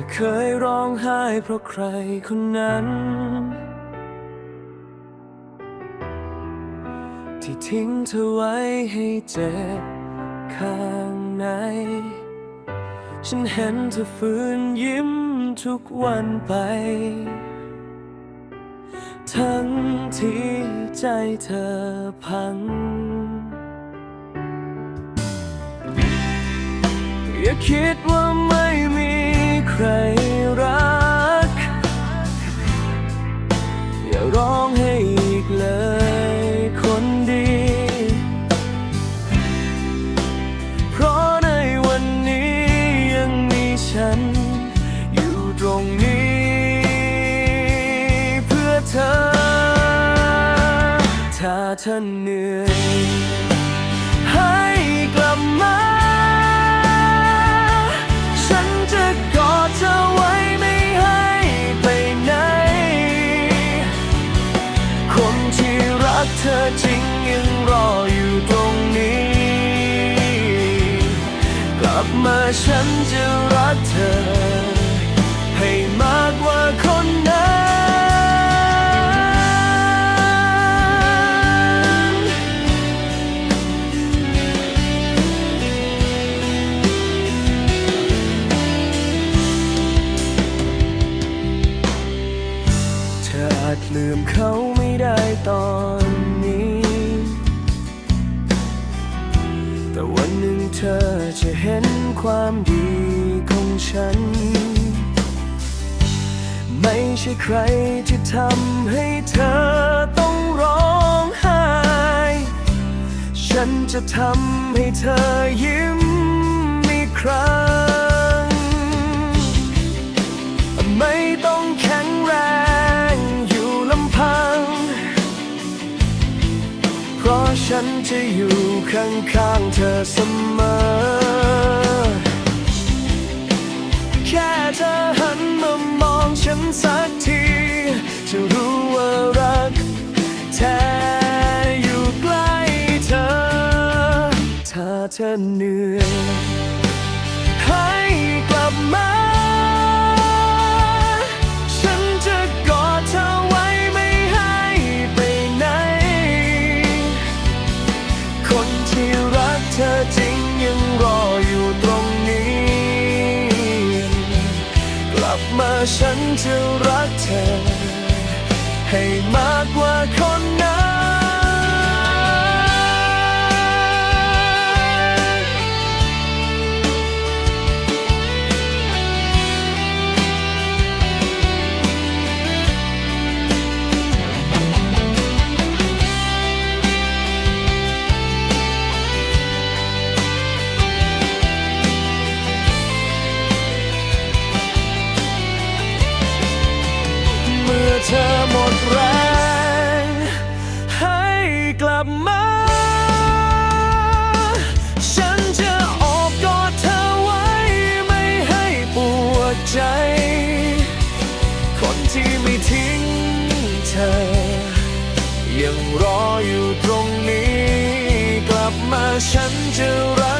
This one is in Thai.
อเคยร้องไห้เพราะใครคนนั้น ที่ทิ้งเธอไว้ให้เจ็บข้างใน ฉันเห็นเธอฟื้นยิ้มทุกวันไป ทั้งที่ใจเธอพัง อย่าคิดว่า เธอเหนื่อย ให้กลับมา ฉันจะกอดเธอไว้ไม่ให้ไปไหน คนที่รักเธอจริงยังรออยู่ตรงนี้ กลับมาฉันจะรักเธอ ให้มากกว่าคนนั้น ตอนนี้ แต่วันหนึ่งเธอจะเห็นความดีของฉัน ไม่ใช่ใครที่ทำให้เธอต้องร้องไห้ ฉันจะทำให้เธอยิ้มอีกครั้ง ราะฉันจะอยู่ข้างๆเธอเสมอ แค่เธอหันมามองฉันสักที จะรู้ว่ารักแท้อยู่ใกล้เธอ ถ้าเธอเหนื่อย มาฉันจะรักเธอ ให้มากกว่าคนนั้น เธอหมดแรง ให้กลับมา ฉันจะโอบกอดเธอไว้ ไม่ให้ปวดใจ คนที่ไม่ทิ้งเธอ ยังรออยู่ตรงนี้ กลับมาฉันจะรัก